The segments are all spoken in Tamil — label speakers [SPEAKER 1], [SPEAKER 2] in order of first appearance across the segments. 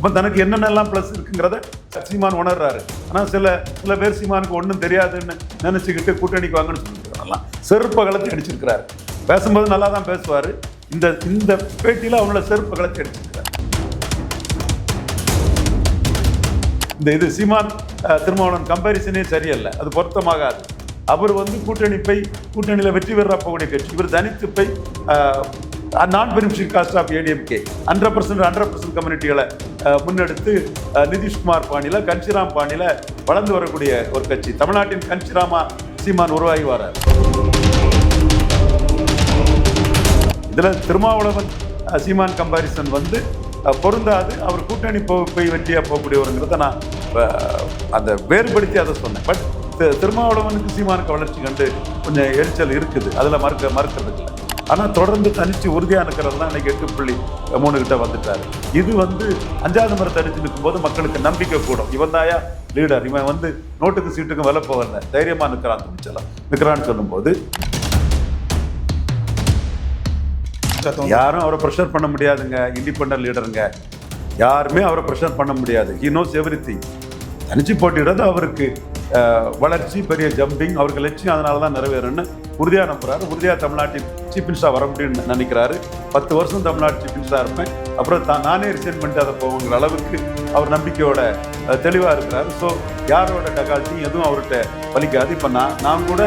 [SPEAKER 1] அப்போ தனக்கு என்னென்னலாம் ப்ளஸ் இருக்குங்கிறத சீமான் உணர்றாரு. ஆனால் சில சில பேர் சீமானுக்கு ஒன்றும் தெரியாதுன்னு நினச்சிக்கிட்டு கூட்டணிக்கு வாங்கன்னு சொல்லிருக்கலாம் செருப்ப கலத்தி அடிச்சிருக்கிறாரு. பேசும்போது நல்லா தான் பேசுவார். இந்த இந்த பேட்டியில் அவங்கள செருப்ப கலத்தி அடிச்சிருக்கிறார். இந்த இது சீமான் அஹ், திருமாவளவன் கம்பேரிசனே சரியில்லை. அது பொருத்தமாகாது. அவர் வந்து கூட்டணி போய் கூட்டணியில் வெற்றி பெற போகக்கூடிய கட்சி. இவர் தனித்து போய் நான் beneficial caste of ADMK hundred percent hundred percent கம்யூனிட்டிகளை முன்னெடுத்து நிதிஷ்குமார் பாணியில் கன்சிராம் பாணியில் வளர்ந்து வரக்கூடிய ஒரு கட்சி. தமிழ்நாட்டின் கன்சிராமா சீமான் உருவாகி வரார். இதில் திருமாவளவன் சீமான் கம்பாரிசன் வந்து பொருந்தாது. அவர் கூட்டணி போய் வெற்றியாக போகக்கூடியவருங்கிறத நான் அந்த வேறுபடுத்தி அதை சொன்னேன். பட் திருமாவளவனுக்கு சீமானுக்கு வளர்ச்சி கண்டு கொஞ்சம் எரிச்சல் இருக்குது. அதில் மறுக்க மறுக்கிறதுக்கு இல்லை. ஆனால் தொடர்ந்து தனிச்சு உறுதியாக இருக்கிறது தான் இன்னைக்கு எட்டு புள்ளி மூணு கிட்ட வந்துட்டாரு. இது வந்து அஞ்சாவது முறை தனித்து நிற்கும்போது மக்களுக்கு நம்பிக்கை கூடும். இவன் தாயா லீடர் இவன் வந்து நோட்டுக்கு சீட்டுக்கும் வில போகல. தைரியமா நிற்கிறான் துணிச்சலாம் நிற்கிறான்னு சொல்லும்போது யாரும் அவரை ப்ரெஷர் பண்ண முடியாதுங்க. இண்டிபெண்டன்ட் லீடருங்க யாருமே அவரை ப்ரெஷர் பண்ண முடியாது. ஹி நோஸ் எவ்ரி திங் தனிச்சு போட்டிடுறது அவருக்கு. வளர்ச்சி பெரிய ஜம்பிங் அவருக்கு லட்சியம் அதனால தான் நிறைவேறும்னு உறுதியாக நம்புறாரு. உறுதியாக தமிழ்நாட்டின் சீஃப் மினிஸ்டர் வர முடியும்னு நினைக்கிறாரு. பத்து வருஷம் தமிழ்நாடு சீஃப் மினிஸ்டராக இருப்பேன். அப்புறம் தான் நானே ரிசைன் பண்ணிட்டு அதை போகுங்கிற அளவுக்கு அவர் நம்பிக்கையோட தெளிவாக இருக்கிறாரு. ஸோ யாரோட டகால்ட்டியும் எதுவும் அவர்கிட்ட பலிக்காது. இப்போ நான் நான் கூட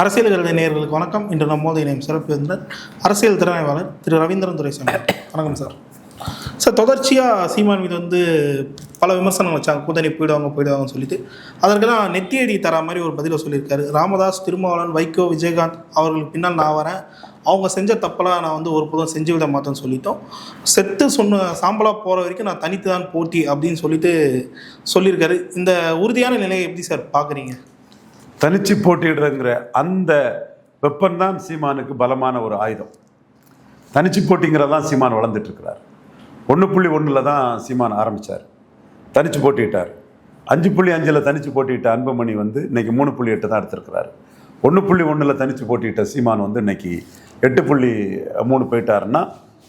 [SPEAKER 2] அரசியல் கருத நேயர்களுக்கு வணக்கம். இன்று நம்மோது இணையம் சிறப்பு இருந்தார் அரசியல் திறமைவாளர் திரு ரவீந்திரன் துரைசாமி வணக்கம் சார். சார் தொடர்ச்சியாக சீமான் மீது வந்து பல விமர்சனம் வச்சாங்க. கூட்டணி போயிடுவாங்க போயிடுவாங்கன்னு சொல்லிட்டு. அதற்கெல்லாம் நெத்தியடி தர மாதிரி ஒரு பதிலை சொல்லியிருக்காரு. ராமதாஸ் திருமாவளவன் வைகோ விஜயகாந்த் அவர்களுக்கு பின்னால் நான் வரேன். அவங்க செஞ்ச தப்பெல்லாம் நான் வந்து ஒரு புதம் செஞ்சு விட மாட்டேன்னு சொல்லிட்டோம். செத்து சொன்ன சாம்பலாக போகிற வரைக்கும் நான் தனித்து தான் போட்டி அப்படின்னு சொல்லிட்டு சொல்லியிருக்காரு. இந்த உறுதியான நிலையை எப்படி சார் பார்க்குறீங்க
[SPEAKER 1] தனிச்சு போட்டிடுறங்கிற அந்த வெப்பந்தான் சீமானுக்கு பலமான ஒரு ஆயுதம். தனிச்சு போட்டிங்கிறதான் சீமான் வளர்ந்துட்டுருக்கிறார். ஒன்று புள்ளி ஒன்றில் தான் சீமான் ஆரம்பித்தார் தனிச்சு போட்டிட்டார். அஞ்சு புள்ளி அஞ்சில் தனிச்சு போட்டிட்ட அன்புமணி வந்து இன்றைக்கி மூணு புள்ளி எட்டு தான் எடுத்திருக்கிறார். ஒன்று புள்ளி ஒன்றில் தனிச்சு போட்டிட்ட சீமான் வந்து இன்னைக்கு எட்டு புள்ளி மூணு போயிட்டாருன்னா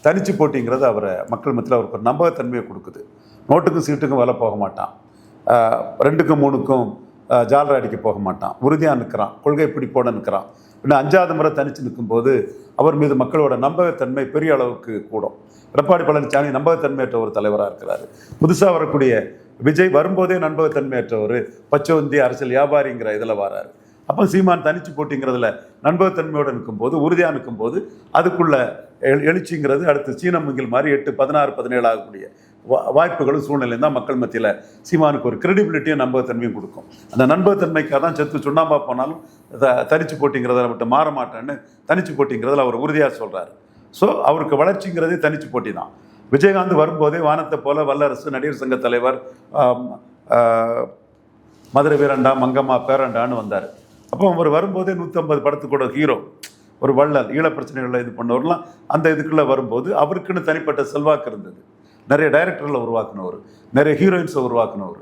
[SPEAKER 1] தனிச்சு போட்டிங்கிறது அவரை மக்கள் மத்தியில் அவருக்கு ஒரு நம்பகத்தன்மையை கொடுக்குது. நோட்டுக்கும் சீட்டுக்கும் வில போக மாட்டான். ரெண்டுக்கும் மூணுக்கும் ஜாலரா அடிக்க போக மாட்டான். உறுதியாக நிற்கிறான் கொள்கை பிடிப்போட நிற்கிறான் இன்னும் அஞ்சாவது முறை தனித்து நிற்கும்போது அவர் மீது மக்களோட நம்பகத்தன்மை பெரிய அளவுக்கு கூடும். எடப்பாடி பழனிசாமி நம்பகத்தன்மையற்ற ஒரு தலைவராக இருக்கிறாரு. புதுசாக வரக்கூடிய விஜய் வரும்போதே நண்பகத்தன்மையற்றவர் பச்சவந்தி அரசியல் வியாபாரிங்கிற இதில் வராரு. அப்போ சீமான் தனிச்சு போட்டிங்கிறதுல நண்பகத்தன்மையோடு நிற்கும்போது உறுதியாக நிற்கும்போது அதுக்குள்ள எழுச்சிங்கிறது அடுத்து சீனமுங்கில் மாதிரி எட்டு பதினாறு பதினேழு ஆகக்கூடிய வாய்ப்புகளும் சூழ்நிலையும் தான் மக்கள் மத்தியில் சீமானுக்கு ஒரு கிரெடிபிலிட்டியும் நம்பகத்தன்மையும் கொடுக்கும். அந்த நம்பகத்தன்மைக்காக தான் செத்து சுண்ணாம்பா போனாலும் த- தனிச்சு போட்டிங்கிறத விட்டு மாற மாட்டேன்னு தனிச்சு போட்டிங்கிறதுல அவர் உறுதியாக சொல்கிறாரு ஸோ அவருக்கு வளர்ச்சிங்கிறதே தனிச்சு போட்டி தான். விஜயகாந்த் வரும்போதே வானத்தை போல வல்லரசு நடிகர் சங்க தலைவர் மதுரை வீரண்டா மங்கம்மா பேரண்டான்னு வந்தார். அப்போ அவர் வரும்போதே நூற்றம்பது படத்துக்கூட ஹீரோ ஒரு வள்ளல் ஈழ பிரச்சனைகளை இது பண்ணவர்லாம் அந்த இதுக்குள்ளே வரும்போது அவருக்குன்னு தனிப்பட்ட செல்வாக்கு இருந்தது. நிறைய டைரக்டர்களை உருவாக்குனவர் நிறைய ஹீரோயின்ஸை உருவாக்குனவர்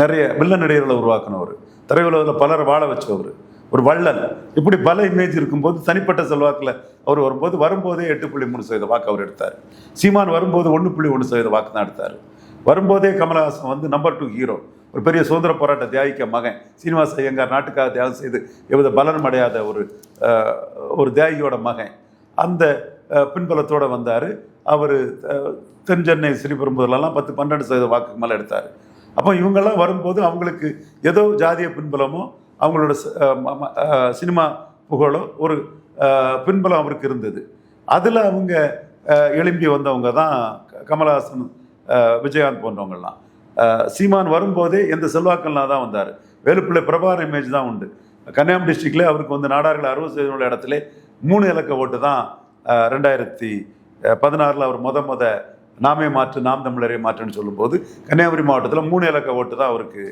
[SPEAKER 1] நிறைய வில்ல நடிகர்களை உருவாக்குனவர் திரையுலகில் பலரை வாழ வச்சவர். ஒரு வள்ளல். இப்படி பல இமேஜ் இருக்கும்போது தனிப்பட்ட செல்வாக்கில் அவர் வரும்போது வரும்போதே எட்டு புள்ளி மூணு சதவீத வாக்கு அவர் எடுத்தார். சீமான் வரும்போது ஒன்று புள்ளி ஒன்று சதவீத வாக்கு தான் எடுத்தார். வரும்போதே கமலஹாசன் வந்து நம்பர் டூ ஹீரோ ஒரு பெரிய சுதந்திர போராட்ட தியாகிக்க மகன். சீனிவாச ஐயங்கார் நாட்டுக்காக தியாகம் செய்து எவ்வித பலனும் அடையாத ஒரு ஒரு தியாகியோட மகன். அந்த பின்பலத்தோடு வந்தார். அவர் தென் சென்னை ஸ்ரீபெரும்புதூர்லலாம் பத்து பன்னெண்டு சதவீத வாக்குக்கு மேலே எடுத்தார். அப்போ இவங்கெல்லாம் வரும்போது அவங்களுக்கு ஏதோ ஜாதிய பின்பலமோ அவங்களோட சினிமா புகழோ ஒரு பின்பலம் அவருக்கு இருந்தது. அதில் அவங்க எழும்பி வந்தவங்க தான் க- கமலஹாசன் விஜயகாந்த் போன்றவங்கள்லாம். சீமான் வரும்போதே எந்த செல்வாக்கள்லாம் தான் வந்தார். வேலுப்பிள்ளை பிரபாகர் இமேஜ் தான் உண்டு. கன்னியாகுமரி டிஸ்ட்ரிக்டில் அவருக்கு வந்து நாடார்கள் அறுபது சதவீதம் உள்ள இடத்துல மூணு இலக்க ஓட்டு தான் ரெண்டாயிரத்தி பதினாறில் அவர் முத முத நாமே மாற்று நாம் தமிழரை மாற்றுன்னு சொல்லும்போது கன்னியாகுமரி மாவட்டத்தில் மூணு இலக்க ஓட்டு தான் அவருக்கு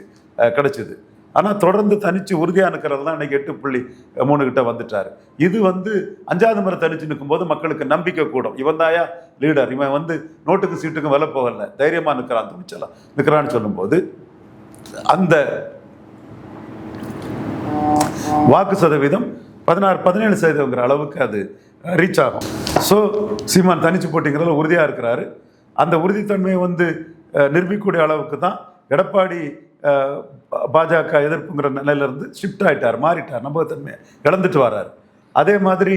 [SPEAKER 1] கிடச்சிது கிடைச்சிது. ஆனால் தொடர்ந்து தனித்து உறுதியாக நிற்கிறது தான் இன்னைக்கு எட்டு புள்ளி மூணு கிட்ட வந்துட்டார். இது வந்து அஞ்சாவது முறை தனித்து நிற்கும்போது மக்களுக்கு நம்பிக்கை கூடும். இவன் தாயா? லீடர் இவன் வந்து நோட்டுக்கு சீட்டுக்கும் வில போகல. தைரியமாக நிற்கிறான் துணிச்சலாம் நிற்கிறான்னு சொல்லும்போது அந்த வாக்கு சதவீதம் பதினாறு பதினேழு சதவீதங்கிற அளவுக்கு அது ரீச் ஆகும். ஸோ சீமான் தனிச்சு போட்டிங்கிறதுல உறுதியாக இருக்கிறாரு. அந்த உறுதித்தன்மையை வந்து நிரூபிக்கக்கூடிய அளவுக்கு தான் எடப்பாடி பாஜக எதிர்ப்புங்கிற நிலையிலேருந்து ஷிஃப்ட் ஆகிட்டார் மாறிட்டார் நம்பகத்தன்மையை இழந்துட்டு வர்றாரு. அதே மாதிரி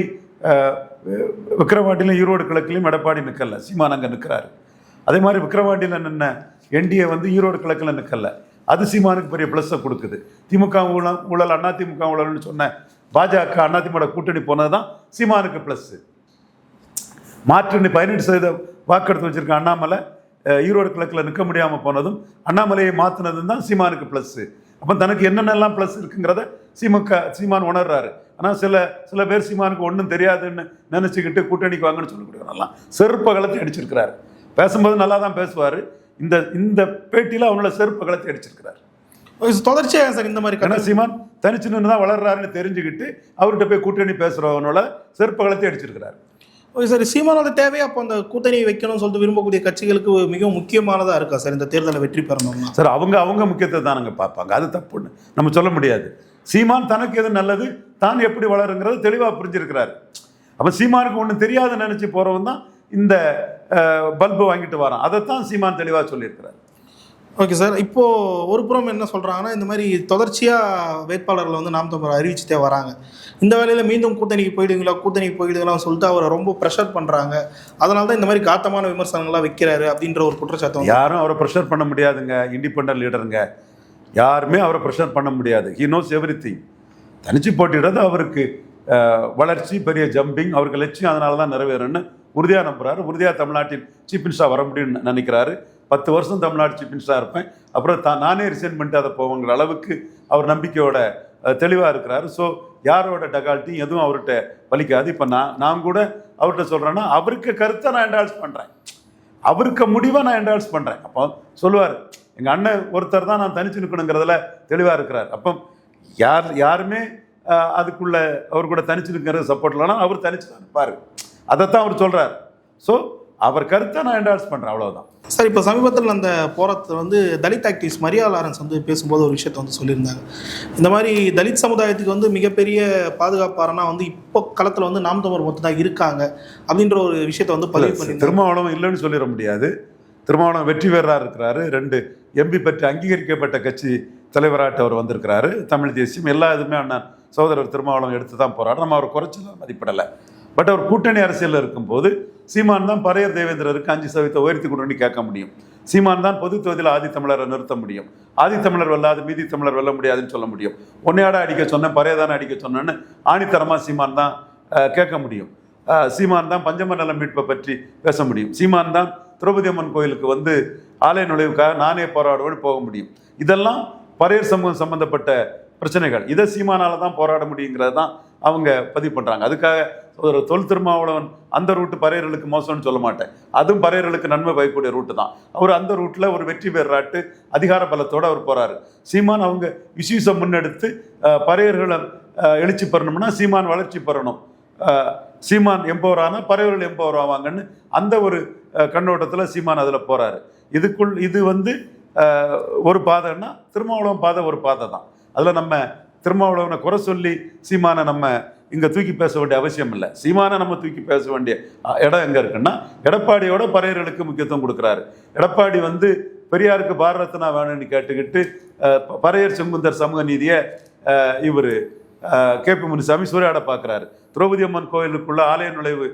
[SPEAKER 1] அஹ், ஈரோடு கிழக்குலையும் எடப்பாடி நிற்கல சீமான் அங்கே நிற்கிறாரு அதே மாதிரி விக்ரவாண்டியில் நின்ன என்டிஏ வந்து ஈரோடு கிழக்கில் நிற்கல அது சீமானுக்கு பெரிய ப்ளஸ்ஸை கொடுக்குது. திமுக ஊழல் ஊழல் அண்ணா திமுக ஊழல்னு சொன்ன பாஜக அண்ணா திமுக கூட்டணி போனது தான் சீமானுக்கு ப்ளஸ்ஸு மாற்று பதினெட்டு சதவீத வாக்கெடுத்து வச்சிருக்க அண்ணாமலை ஈரோடு கிழக்கில் நிற்க முடியாமல் போனதும் அண்ணாமலையை மாற்றினதும் தான் சீமானுக்கு ப்ளஸ்ஸு அப்போ தனக்கு என்னென்னலாம் ப்ளஸ் இருக்குங்கிறத சீமுக சீமான் உணர்றாரு. ஆனால் சில சில பேர் சீமானுக்கு ஒன்றும் தெரியாதுன்னு நினச்சிக்கிட்டு கூட்டணிக்கு வாங்கன்னு சொல்லி கொடுக்குறலாம் செருப்ப கலத்தி அடிச்சிருக்கிறாரு. பேசும்போது நல்லா தான் பேசுவார். இந்த இந்த பேட்டியில் அவனோட செருப்ப கலத்தி அடிச்சிருக்கிறார்.
[SPEAKER 2] தொடர்ச்சியாக சார் இந்த மாதிரி கதை
[SPEAKER 1] சீமான் தனிச்சு நின்று தான் வளர்றாருன்னு தெரிஞ்சுக்கிட்டு அவர்கிட்ட போய் கூட்டணி பேசுகிறவனோட செருப்ப கலத்தி அடிச்சிருக்கிறார்
[SPEAKER 2] ஓகே சார் சீமானோட தேவையா அப்போ அந்த கூட்டணி வைக்கணும்னு சொல்லிட்டு விரும்பக்கூடிய கட்சிகளுக்கு மிகவும் முக்கியமானதா இருக்கா? சார் இந்த தேர்தலை வெற்றி பெறணும்னா.
[SPEAKER 1] சார் அவங்க அவங்க முக்கியத்துவம் தான் நாங்கள் பார்ப்பாங்க. அது தப்புன்னு நம்ம சொல்ல முடியாது. சீமான் தனக்கு எது நல்லது தான் எப்படி வளருங்கிறது தெளிவாக புரிஞ்சிருக்கிறாரு. அப்போ சீமானுக்கு ஒன்றும் தெரியாதுன்னு நினச்சி போகிறவன் தான் இந்த பல்பு வாங்கிட்டு வரான். அதைத்தான் சீமான் தெளிவாக சொல்லியிருக்கிறார்.
[SPEAKER 2] Okay sir. இப்போ ஒரு புறம் என்ன சொல்றாங்கன்னா இந்த மாதிரி தொடர்ச்சியா வேட்பாளர்களை வந்து நாம் தமிழர் அறிவிச்சுட்டே வராங்க. இந்த வேலையில மீண்டும் கூட்டணிக்கு போயிடுங்களா கூட்டணிக்கு போயிடுங்களான்னு சொல்லிட்டு அவரை ரொம்ப ப்ரெஷர் பண்றாங்க. அதனால தான் இந்த மாதிரி காத்தமான விமர்சனங்கள்லாம் வைக்கிறாரு அப்படின்ற ஒரு குற்றச்சாட்டு
[SPEAKER 1] யாரும் அவரை ப்ரெஷர் பண்ண முடியாதுங்க. இண்டிபெண்டன்ட் லீடருங்க யாருமே அவரை ப்ரெஷர் பண்ண முடியாது. ஹி நோஸ் எவ்ரி திங் தனிச்சு போட்டிடுறது அவருக்கு. வளர்ச்சி பெரிய ஜம்பிங் அவருக்கு லட்சியம் அதனால தான் நிறைவேறும்னு உறுதியாக நம்புறாரு. உறுதியாக தமிழ்நாட்டின் சீஃப் மினிஸ்டர் வர முடியும்னு நினைக்கிறாரு. பத்து வருஷம் தமிழ்நாடு சீஃப் மினிஸ்டராக இருப்பேன். அப்புறம் தான் நானே ரிசைன் பண்ணிட்டு அதை போவோங்கிற அளவுக்கு அவர் நம்பிக்கையோட தெளிவாக இருக்கிறாரு. ஸோ யாரோட டகால்ட்டியும் எதுவும் அவர்கிட்ட வலிக்காது. இப்போ நான் நான் கூட அவர்கிட்ட சொல்கிறேன்னா அவருக்கு கருத்தை நான் என்டால்ஸ் பண்ணுறேன் அவருக்கு முடிவை நான் என்டால்ஸ் பண்ணுறேன் அப்போ சொல்லுவார் எங்கள் அண்ணன் ஒருத்தர் தான் நான் தனிச்சு நிற்கணுங்கிறதுல தெளிவாக இருக்கிறார். அப்போ யார் யாருமே அதுக்குள்ளே அவர் கூட தனிச்சு நிற்கிறது சப்போர்ட் இல்லைனா அவர் தனிச்சு தான் இருப்பார் அதைத்தான் அவர் சொல்கிறார் ஸோ அவர் கருத்தை நான் என்டால்ஸ் பண்ணுறேன் அவ்வளவுதான்.
[SPEAKER 2] சார் இப்போ சமீபத்தில் அந்த போராட்டத்தில் வந்து தலித் ஆக்டிவிஸ்ட் மரியா லாரன்ஸ் வந்து பேசும்போது ஒரு விஷயத்த வந்து சொல்லியிருந்தாங்க இந்த மாதிரி தலித் சமுதாயத்துக்கு வந்து மிகப்பெரிய பாதுகாப்பாரனா வந்து இப்போ களத்தில் வந்து நாம் தமிழர் மட்டும் தான் இருக்காங்க அப்படின்ற ஒரு விஷயத்த வந்து பதிவு பண்ணியிருந்தாங்க
[SPEAKER 1] திருமாவளவன் இல்லைன்னு சொல்லிட முடியாது. திருமாவளவன் வெற்றி பெறா இருக்கிறாரு. ரெண்டு எம்பி பெற்று அங்கீகரிக்கப்பட்ட கட்சி தலைவராட்டு அவர் வந்திருக்கிறாரு. தமிழ் தேசியம் எல்லா இதுவுமே அண்ணன் சகோதரர் திருமாவளவன் எடுத்து தான் போறாரு. நம்ம அவர் குறைச்சலாம் மதிப்பிடலை. பட் அவர் கூட்டணி அரசியலில் இருக்கும்போது சீமான் தான் பரையர் தேவேந்திரருக்கு அஞ்சு சதவீதத்தை உயர்த்தி கொண்டு கேட்க முடியும். சீமான் தான் பொது தொகுதியில் ஆதி தமிழரை நிறுத்த முடியும். ஆதி தமிழர் வெல்லாது மீதி தமிழர் வெல்ல முடியாதுன்னு சொல்ல முடியும். ஒன்னையாட அடிக்க சொன்னேன் பரையதான அடிக்க சொன்னேன்னு ஆணித்தரமாக சீமான் தான் கேட்க முடியும். சீமான் தான் பஞ்சமண்டலம் மீட்பை பற்றி பேச முடியும். சீமான் தான் திரௌபதி அம்மன் கோயிலுக்கு வந்து ஆலய நுழைவுக்காக நானே போராடுவேன்னு போக முடியும். இதெல்லாம் பரையர் சமூகம் சம்பந்தப்பட்ட பிரச்சனைகள். இதை சீமானால் தான் போராட முடியுங்கிறது தான் அவங்க பதிவு பண்ணுறாங்க அதுக்காக ஒரு தொல் திருமாவளவன் அந்த ரூட்டு பறையர்களுக்கு மோசம்னு சொல்ல மாட்டேன். அதுவும் பறையர்களுக்கு நன்மை பயக்கூடிய ரூட்டு தான். அவர் அந்த ரூட்டில் ஒரு வெற்றி பெறாட்டு அதிகார பலத்தோடு அவர் போகிறாரு சீமான் அவங்க இஷ்யூஸை முன்னெடுத்து பறையர்களை எழுச்சி பெறணும்னா சீமான் வளர்ச்சி பெறணும். சீமான் எம்பவரானா ஆனால் பறையர்கள் எம்பவர் ஆவாங்கன்னு அந்த ஒரு கண்ணோட்டத்தில் சீமான் அதில் போகிறாரு இதுக்குள் இது வந்து ஒரு பாதைன்னா திருமாவளவன் பாதை ஒரு பாதை தான் அதில் நம்ம திருமாவளவனை குறை சொல்லி சீமானை நம்ம இங்கே தூக்கி பேச வேண்டிய அவசியம் இல்லை. சீமானை நம்ம தூக்கி பேச வேண்டிய இடம் எங்கே இருக்குன்னா எடப்பாடியோட பறையர்களுக்கு முக்கியத்துவம் கொடுக்குறாரு. எடப்பாடி வந்து பெரியாருக்கு பாரத ரத்னா வேணும்னு கேட்டுக்கிட்டு பறையர் செங்குந்தர் சமூக நீதியை இவர் கே பி முனிசாமி சூறையாட பார்க்குறாரு திரௌபதி அம்மன் கோயிலுக்குள்ள ஆலய நுழைவு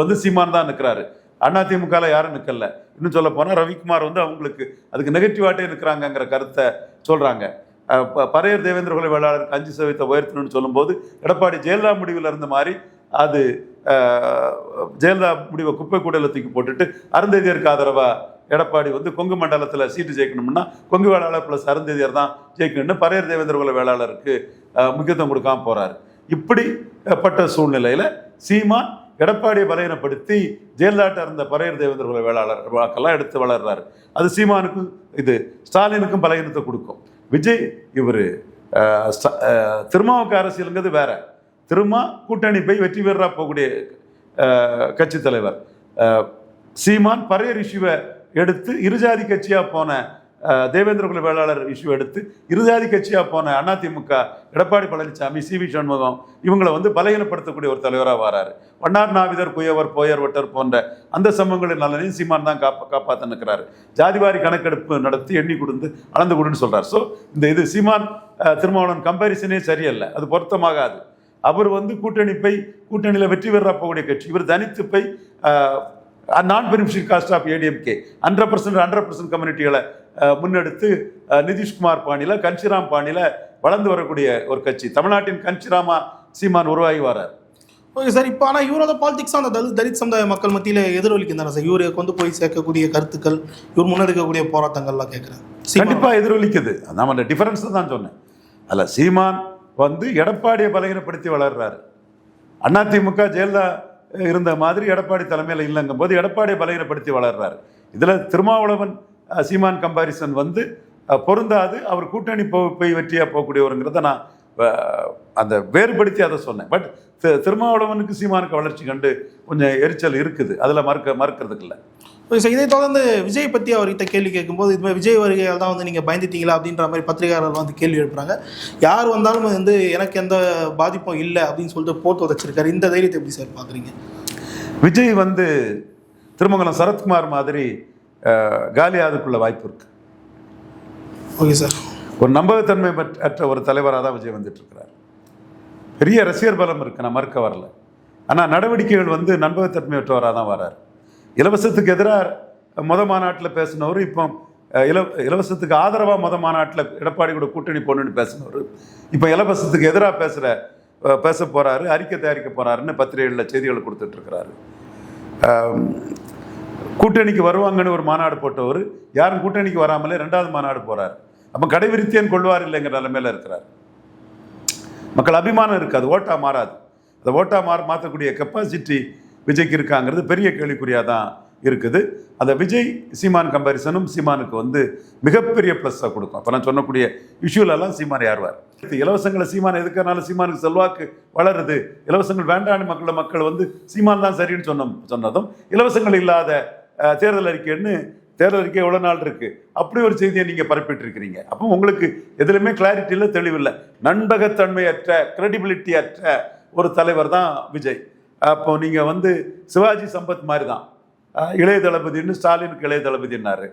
[SPEAKER 1] வந்து சீமான் தான் நிற்கிறாரு அதிமுகவில் யாரும் நிற்கல இன்னும் சொல்ல போனால் ரவிக்குமார் வந்து அவங்களுக்கு அதுக்கு நெகட்டிவாட்டே நிற்கிறாங்கங்கிற கருத்தை சொல்கிறாங்க பறையர் தேவேந்திர குல வேளாளருக்கு அஞ்சு சதவீதத்தை உயர்த்தணும்னு சொல்லும்போது எடப்பாடி ஜெயலலிதா முடிவில் இருந்த மாதிரி அது ஜெயலலிதா முடிவை குப்பை கூடையில் தூக்கி போட்டுட்டு அருந்ததியருக்கு ஆதரவாக எடப்பாடி வந்து கொங்கு மண்டலத்தில் சீட்டு ஜெயிக்கணும்னா கொங்கு வேளாளர் ப்ளஸ் அருந்ததியர் தான் ஜெயிக்கணும்னு பறையர் தேவேந்திர குல வேளாளருக்கு முக்கியத்துவம் கொடுக்காம போறாரு. இப்படிப்பட்ட சூழ்நிலையில் சீமான் எடப்பாடியை பலகீனப்படுத்தி ஜெயலலிதாட்ட இருந்த பறையர் தேவேந்திர குல வேளாளர் வாக்கெல்லாம் எடுத்து வளர்றாரு. அது சீமானுக்கும் இது ஸ்டாலினுக்கும் பலகீனத்தை கொடுக்கும். விஜய் இவர் திருமாவுக்கு அரசியலுங்கிறது வேற. திருமா கூட்டணி போய் வெற்றி பெறா போகக்கூடிய கட்சி தலைவர். சீமான் பறையர் இஷ்யூவை எடுத்து இருஜாதி கட்சியாக போன தேவேந்திர குல வேளாளர் இஷ்யூ எடுத்து இருதாதி கட்சியாக போன அதிமுக எடப்பாடி பழனிசாமி சி வி சண்முகம் இவங்களை வந்து பலகீனப்படுத்தக்கூடிய ஒரு தலைவராக வராரு. வண்ணார் நாவிதர் குயவர் போயர் ஒட்டர் போன்ற அந்த சமூகங்களின் நலனையும் சீமான் தான் காப்பா காப்பாற்ற நிற்கிறாரு ஜாதிவாரி கணக்கெடுப்பு நடத்தி எண்ணி கொடுத்து அளந்து கொடுன்னு சொல்றார். ஸோ இந்த இது சீமான் திருமாவளவன் கம்பேரிசனே சரியல்ல. அது பொருத்தமாகாது. அவர் வந்து கூட்டணி போய் கூட்டணியில் வெற்றி பெற போகக்கூடிய கட்சி. இவர் தனித்து போய் நான் beneficial caste of ADMK hundred percent hundred percent கம்யூனிட்டிகளை முன்னெடுத்து நிதிஷ்குமார் பாணியில் கன்ஷிராம் பாணியில் வளர்ந்து வரக்கூடிய ஒரு கட்சி. தமிழ்நாட்டின் கன்ஷிராமா சீமான் உருவாகி வரார்
[SPEAKER 2] ஓகே சார் இப்போ ஆனால் இவரோட பாலிடிக்ஸ் அந்த தலித் தலித் சமுதாய மக்கள் மத்தியில் எதிரொலிக்கும் தானே சார்? இவரை கொண்டு போய் சேர்க்கக்கூடிய கருத்துக்கள் இவர் முன்னெடுக்கக்கூடிய போராட்டங்கள்லாம் கேட்குறேன்
[SPEAKER 1] கண்டிப்பா எதிரொலிக்குது. நாம அந்த டிஃபரன்ஸ் தான் சொன்னேன். அல்ல சீமான் வந்து எடப்பாடியை பலகீனப்படுத்தி வளர்றாரு. அதிமுக ஜெயலலிதா இருந்த மாதிரி எடப்பாடி தலைமையில் இல்லைங்கும் போது எடப்பாடியை பலகீனப்படுத்தி வளர்றாரு. இதில் திருமாவளவன் சீமான் கம்பாரிசன் வந்து பொருந்தாது அவர் கூட்டணி போய் வெற்றியாக போகக்கூடியவருங்கிறத நான் அந்த வேறுபடுத்தி அதை சொன்னேன். பட் திருமாவளவனுக்கு சீமானுக்கு வளர்ச்சி கண்டு கொஞ்சம் எரிச்சல் இருக்குது. அதுல மறுக்க மறுக்கிறதுக்கு இல்லை.
[SPEAKER 2] இதை தொடர்ந்து விஜய் பற்றி அவர்கிட்ட கேள்வி கேட்கும்போது இது மாதிரி விஜய் வருகையால் தான் வந்து நீங்கள் பயந்துட்டீங்களா அப்படின்ற மாதிரி பத்திரிகையாளர்கள் வந்து கேள்வி எழுப்புறாங்க. யார் வந்தாலும் வந்து எனக்கு எந்த பாதிப்பும் இல்லை அப்படின்னு சொல்லிட்டு போட்டு வச்சிருக்காரு இந்த தைரியத்தை எப்படி சார் பார்க்குறீங்க?
[SPEAKER 1] விஜய் வந்து திருமங்கலம் சரத்குமார் மாதிரி காலியாதுக்குள்ள வாய்ப்பு இருக்கு.
[SPEAKER 2] Okay sir.
[SPEAKER 1] ஒரு நம்பகத்தன்மை பற்ற- அற்ற ஒரு தலைவராக தான் விஜய் வந்துட்டு இருக்கிறார் பெரிய ரசிகர் பலம் இருக்கு நான் மறுக்க வரல. ஆனால் நடவடிக்கைகள் வந்து நம்பகத்தன்மையற்றவராக தான் வரார். இலவசத்துக்கு எதிராக முத மாநாட்டில் பேசினவர் இப்போ இல இலவசத்துக்கு ஆதரவாக முத மாநாட்டில் எடப்பாடி கூட கூட்டணி போகணுன்னு பேசினவர் இப்போ இலவசத்துக்கு எதிராக பேசுகிற பேச போகிறாரு அறிக்கை தயாரிக்க போகிறாருன்னு பத்திரிகைகளில் செய்திகளை கொடுத்துட்ருக்கிறாரு கூட்டணிக்கு வருவாங்கன்னு ஒரு மாநாடு போட்டவர் யாரும் கூட்டணிக்கு வராமலே ரெண்டாவது மாநாடு போகிறார் அப்போ கடைவிரித்தியன் கொள்வார் இல்லைங்கிற நிலைமையில் இருக்கிறார். மக்கள் அபிமானம் இருக்காது ஓட்டா மாறாது. அந்த ஓட்டா மாற மாற்றக்கூடிய கெப்பாசிட்டி விஜய்க்கு இருக்காங்கிறது பெரிய கேள்விக்குறியாக தான் இருக்குது. அந்த விஜய் சீமான் கம்பாரிசனும் சீமானுக்கு வந்து மிகப்பெரிய ப்ளஸ்ஸாக கொடுக்கும். அப்போ நான் சொன்னக்கூடிய இஷ்யூலெல்லாம் சீமான் யார்வார்? இலவசங்களை சீமான் எதுக்கறனால சீமானுக்கு செல்வாக்கு வளருது. இலவசங்கள் வேண்டான்னு மக்கள் மக்கள் வந்து சீமான் தான் சரின்னு சொன்ன சொன்னதும் இலவசங்கள் இல்லாத தேர்தல் அறிக்கைன்னு தேர்தல் அறிக்கை எவ்வளோ நாள் இருக்குது அப்படி ஒரு செய்தியை நீங்கள் பரப்பிட்டுருக்கிறீங்க. அப்போ உங்களுக்கு எதுலையுமே கிளாரிட்டி இல்லை தெளிவில்லை நண்பகத்தன்மையற்ற கிரெடிபிலிட்டி அற்ற ஒரு தலைவர் தான் விஜய். அப்போ நீங்கள் வந்து சிவாஜி சம்பத் மாதிரி தான் இளைய தளபதின்னு ஸ்டாலினுக்கு இளைய தளபதினார்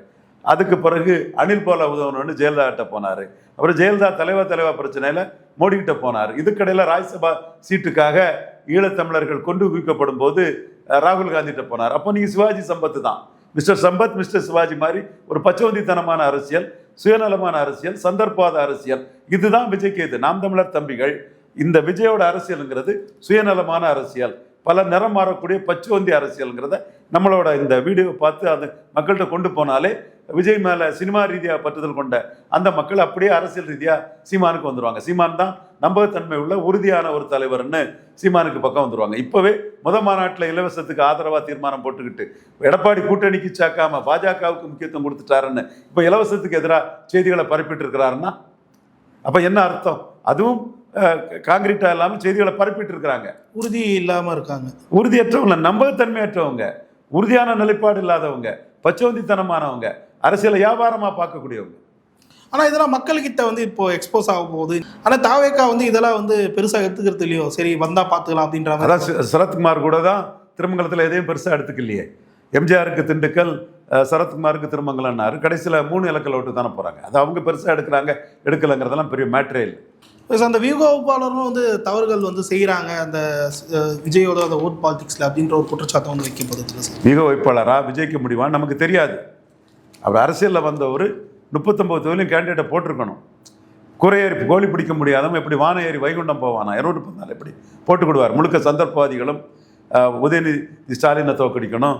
[SPEAKER 1] அதுக்கு பிறகு அனில் போல உதவணும்னு ஜெயலலிதாட்ட போனார். அப்புறம் ஜெயலலிதா தலைவர் தலைவர் பிரச்சனையில் மோடிக்கிட்ட போனார். இதுக்கடையில் ராஜ்யசபா சீட்டுக்காக ஈழத்தமிழர்கள் கொண்டு குவிக்கப்படும் போது ராகுல் காந்திகிட்ட போனார். அப்போ நீங்கள் சிவாஜி சம்பத்து தான். மிஸ்டர் சம்பத் மிஸ்டர் சிவாஜி மாதிரி ஒரு பச்சவந்தித்தனமான அரசியல் சுயநலமான அரசியல் சந்தர்ப்பாத அரசியல். இதுதான் விஜய்க்கு இது நாம் தமிழர் தம்பிகள். இந்த விஜயோட அரசியலுங்கிறது சுயநலமான அரசியல். பல நிறம் மாறக்கூடிய பச்சுவந்தி அரசியலுங்கிறத நம்மளோட இந்த வீடியோவை பார்த்து அந்த மக்கள்கிட்ட கொண்டு போனாலே விஜய் மேலே சினிமா ரீதியாக பற்றுதல் கொண்ட அந்த மக்கள் அப்படியே அரசியல் ரீதியாக சீமானுக்கு வந்துடுவாங்க சீமான் தான் நம்பகத்தன்மை உள்ள உறுதியான ஒரு தலைவர்னு சீமானுக்கு பக்கம் வந்துருவாங்க. இப்போவே முத மாநாட்டில் இலவசத்துக்கு ஆதரவாக தீர்மானம் போட்டுக்கிட்டு எடப்பாடி கூட்டணிக்கு சாக்காம பாஜகவுக்கு முக்கியத்துவம் கொடுத்துட்டாருன்னு இப்போ இலவசத்துக்கு எதிராக செய்திகளை பரப்பிட்டு இருக்கிறாருன்னா அப்போ என்ன அர்த்தம்? அதுவும் காங்கிரீட்டா இல்லாமல் செய்திகளை பரப்பிட்டு இருக்கிறாங்க
[SPEAKER 2] உறுதி இல்லாமல் இருக்காங்க.
[SPEAKER 1] உறுதியற்றவங்க நம்பகத்தன்மையற்றவங்க உறுதியான நிலைப்பாடு இல்லாதவங்க பச்சவந்தித்தனமானவங்க அரசியலை வியாபாரமா பார்க்கக்கூடியவங்க.
[SPEAKER 2] ஆனால் இதெல்லாம் மக்கள்கிட்ட வந்து இப்போ எக்ஸ்போஸ் ஆக போகுது. ஆனால் தாவேக்கா வந்து இதெல்லாம் வந்து பெருசாக எடுத்துக்கிறது இல்லையோ? சரி வந்தால் பார்த்துக்கலாம் அப்படின்ற
[SPEAKER 1] அதான் சரத்குமார் கூட தான் திருமங்கலத்தில் எதையும் பெருசாக எடுத்துக்கலையே. எம்ஜிஆருக்கு திண்டுக்கல் சரத்குமாருக்கு திருமங்கலம்னாரு. கடைசியில் மூணு இலக்கல் ஓட்டு தானே போகிறாங்க அது அவங்க பெருசாக எடுக்கிறாங்க எடுக்கலைங்கிறதெல்லாம் பெரிய மேட்ரே இல்லை.
[SPEAKER 2] Plus அந்த வியூகோபாலரும் வந்து தவறுகள் வந்து செய்கிறாங்க அந்த விஜயோட அந்த ஓட் பாலிடிக்ஸில் அப்படின்ற ஒரு குற்றச்சாட்டை வந்து வைக்கப்படுது. சார்
[SPEAKER 1] மிக வைப்பாளரா விஜயிக்க முடியுமான்னு நமக்கு தெரியாது. அவர் அரசியலில் வந்தவர் முப்பத்தொம்பது தொகுதியிலும் கேண்டிடேட்டை போட்டிருக்கணும். குறையேறி கோழி பிடிக்க முடியாதவன் எப்படி வான ஏறி வைகுண்டம் போவானா? இருநூறு பதினாலு எப்படி? போட்டுக்கிடுவார். முழுக்க சந்தர்ப்பவாதிகளும் உதயநிதி ஸ்டாலினை தோக்கடிக்கணும்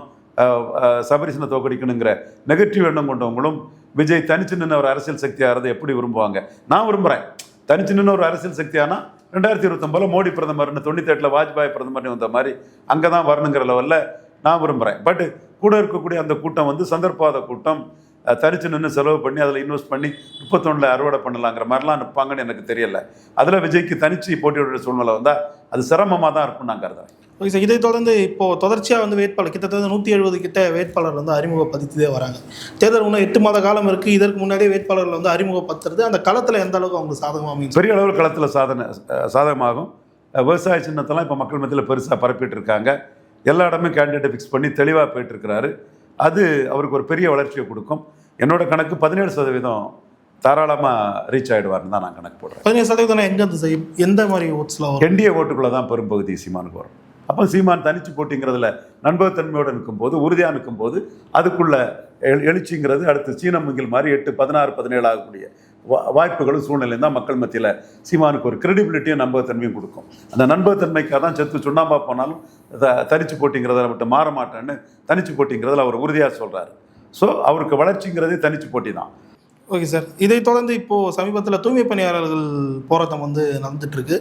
[SPEAKER 1] சபரிசனை தோக்கடிக்கணுங்கிற நெகட்டிவ் எண்ணம் கொண்டவங்களும் விஜய் தனிச்சு நின்று ஒரு அரசியல் சக்தியாகிறத எப்படி விரும்புவாங்க? நான் விரும்புகிறேன் தனிச்சு நின்று ஒரு அரசியல் சக்தியானா ரெண்டாயிரத்தி இருபத்தொம்பதில் மோடி பிரதமர்னு தொண்ணூத்தெட்டில் வாஜ்பாய் பிரதமர்னு வந்த மாதிரி அங்கே தான் வரணுங்கிற லெவலில் நான் விரும்புகிறேன் பட் கூட இருக்கக்கூடிய அந்த கூட்டம் வந்து சந்தர்ப்பாத கூட்டம். அஹ், தனிச்சு நின்று செலவு பண்ணி அதில் இன்வெஸ்ட் பண்ணி முப்பத்தொன்னில் அறுவடை பண்ணலாங்கிற மாதிரிலாம் நிற்பாங்கன்னு எனக்கு தெரியல. அதில் விஜய்க்கு தனிச்சு போட்டியிடுற சூழ்நிலை வந்தால் அது சிரமமாக தான் இருக்கும் நான் கருதுறேன்.
[SPEAKER 2] ஓகே சார் இதை தொடர்ந்து இப்போ தொடர்ச்சியாக வந்து வேட்பாளர் கிட்டத்தட்ட நூற்றி எழுபது கிட்ட வேட்பாளர் வந்து அறிமுகப்படுத்திட்டே வராங்க. தேர்தல் இன்னும் எட்டு மாத காலம் இருக்குது இதற்கு முன்னாடியே வேட்பாளர்கள் வந்து அறிமுகப்படுத்துறது அந்த களத்தில் எந்த அளவுக்கு அவங்க சாதகமாக அமையும்?
[SPEAKER 1] பெரிய அளவில் களத்தில் சாதனை சாதகமாகும். விவசாய சின்னத்தெல்லாம் இப்போ மக்கள் மத்தியில் பெருசாக பரப்பிட்டு இருக்காங்க. எல்லா இடமே கேண்டிடேட்டை ஃபிக்ஸ் பண்ணி தெளிவாக போயிட்டு இருக்கிறாரு. அது அவருக்கு ஒரு பெரிய வளர்ச்சியை கொடுக்கும். என்னோட கணக்கு பதினேழு சதவீதம் தாராளமாக ரீச் ஆகிடுவார்னு தான் நான் கணக்கு போடுறேன்.
[SPEAKER 2] பதினேழு சதவீதம் எங்கே அந்த செய்யும்? எந்த மாதிரி ஓட்ஸில் வரும்?
[SPEAKER 1] என்டிஏ ஓட்டுக்குள்ளே தான் பெரும்பகுதி சீமானுக்கு வரும். அப்போ சீமான் தனிச்சு போட்டிங்கிறதுல நண்பகத்தன்மையோடு நிற்கும்போது உறுதியாக நிற்கும்போது அதுக்குள்ள எழு எழுச்சிங்கிறது அடுத்து சீன முங்கில் மாதிரி எட்டு பதினாறு பதினேழு ஆகக்கூடிய வாய்ப்புகளும் சூழ்நிலையும் தான் மக்கள் மத்தியில் சீமானுக்கு ஒரு கிரெடிபிலிட்டியும் நம்பகத்தன்மையும் கொடுக்கும். அந்த நம்பகத்தன்மைக்காக தான் செத்து சுண்ணாம்பா போனாலும் த- தனிச்சு போட்டிங்கிறத விட்டு மாற மாட்டேன்னு தனிச்சு போட்டிங்கிறதுல அவர் உறுதியாக சொல்கிறாரு ஸோ அவருக்கு வளர்ச்சிங்கிறதே தனிச்சு போட்டி தான்.
[SPEAKER 2] ஓகே சார் இதை தொடர்ந்து இப்போது சமீபத்தில் தூய்மை பணியாளர்கள் போராட்டம் வந்து நடந்துட்டு இருக்கு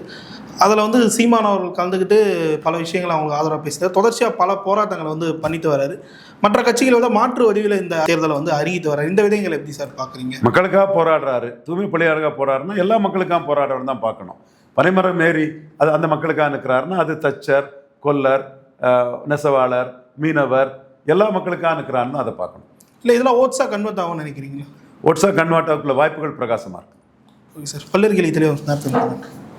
[SPEAKER 2] அதில் வந்து சீமான் அவர்கள் கலந்துக்கிட்டு பல விஷயங்களை அவங்க ஆதரவாக பேசுகிறார் தொடர்ச்சியாக பல போராட்டங்களை வந்து பண்ணிட்டு வராரு. மற்ற கட்சிகளை விட மாற்று வடிவில் இந்த தேர்தலை வந்து அறிவித்து வராரு. இந்த விதங்களை எப்படி சார் பார்க்குறீங்க?
[SPEAKER 1] மக்களுக்காக போராடுறாரு. தூய்மை பணியாளருக்காக போராடுறா எல்லா மக்களுக்காக போராடுறன்னு தான் பார்க்கணும். பனைமரம் ஏறி அது அந்த மக்களுக்காக நிற்கிறாருன்னா அது தச்சர் கொல்லர் நெசவாளர் மீனவர் எல்லா மக்களுக்காக நிற்கிறாருன்னு அதை பார்க்கணும்.
[SPEAKER 2] இல்லை இதெல்லாம் ஓட்ஸாக கன்வெர்ட் ஆகும்னு நினைக்கிறீங்களா?
[SPEAKER 1] ஒட்ஸா கன்வெர்ட் ஆகக்குள்ள வாய்ப்புகள் பிரகாசமாக இருக்கு.
[SPEAKER 2] ஓகே சார் பல்லர்களை தெளிவாக நேரத்தில்